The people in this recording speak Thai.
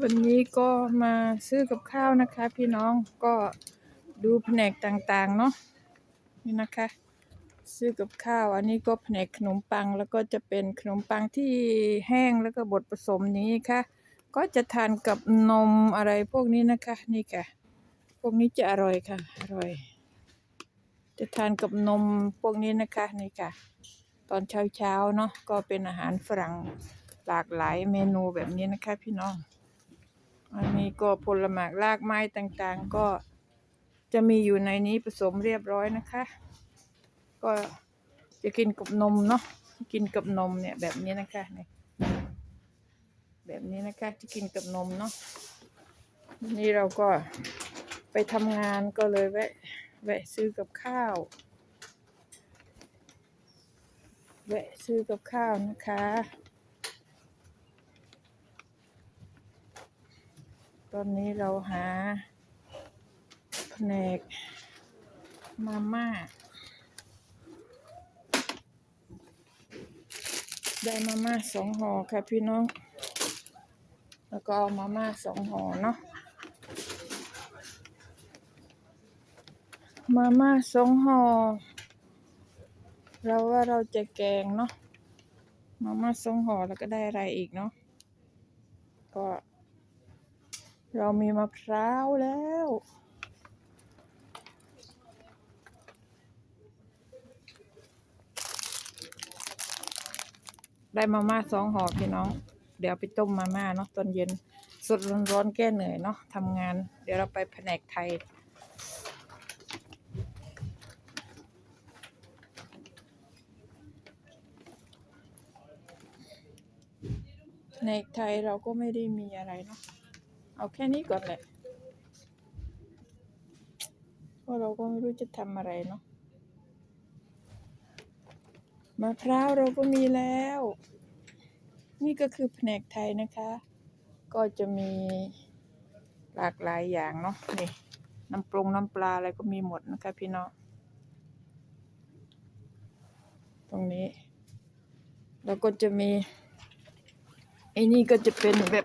วันนี้ก็มาซื้อกับข้าวนะคะ พี่น้องก็ดูแผนกต่างๆเนาะนี่นะคะ ซื้อกับข้าวอันนี้ก็แผนกขนมปังแล้วก็จะเป็นขนมปังที่แห้งแล้วก็บดผสมนี้ค่ะ ก็จะทานกับนมอะไรพวกนี้นะคะ นี่ค่ะ พวกนี้จะอร่อยค่ะ อร่อย จะทานกับนมพวกนี้นะคะนี่ค่ะ ตอนเช้าๆเนาะก็เป็นอาหารฝรั่งหลากหลายเมนูแบบนี้นะคะ พี่น้อง อันนี้ก็ผลหมากรากไม้ต่างๆ ก็จะมีอยู่ในนี้ผสมเรียบร้อยนะคะ ก็จะกินกับนมเนาะกินกับนมเนี่ยแบบนี้นะคะนี่แบบนี้นะคะจะกินกับนมเนาะนี่เราก็ไปทำงานก็เลยแวะแวะซื้อกับข้าว แวะซื้อกับข้าวนะคะ ตอนนี้เราหาแผนกมาม่า ได้มาม่าสองห่อค่ะพี่น้อง แล้วก็เอามาม่าสองห่อเนาะ มาม่าสองห่อ เราว่าเราจะแกงเนาะ มาม่าสองห่อแล้วก็ได้อะไรอีกเนาะ ก็ เรามีมะพร้าวแล้ว ได้มาม่าสองห่อพี่น้อง เดี๋ยวไปต้มมาม่าเนาะตอนเย็น สดร้อนๆแก้เหนื่อยเนาะทำงาน เดี๋ยวเราไปแผนกไทยในไทยเราก็ไม่ได้มีอะไรเนาะ เอาแค่นี้ก่อนแหละเพราะเราก็ไม่รู้จะทำอะไรเนาะมะพร้าวเราก็มีแล้ว นี่ก็คือแผนกไทยนะคะ ก็จะมีหลากหลายอย่างเนาะนี่น้ำปรุงน้ำปลาอะไรก็มีหมดนะคะพี่น้องตรงนี้ แล้วก็จะมีไอ้นี่ก็จะเป็นแบบ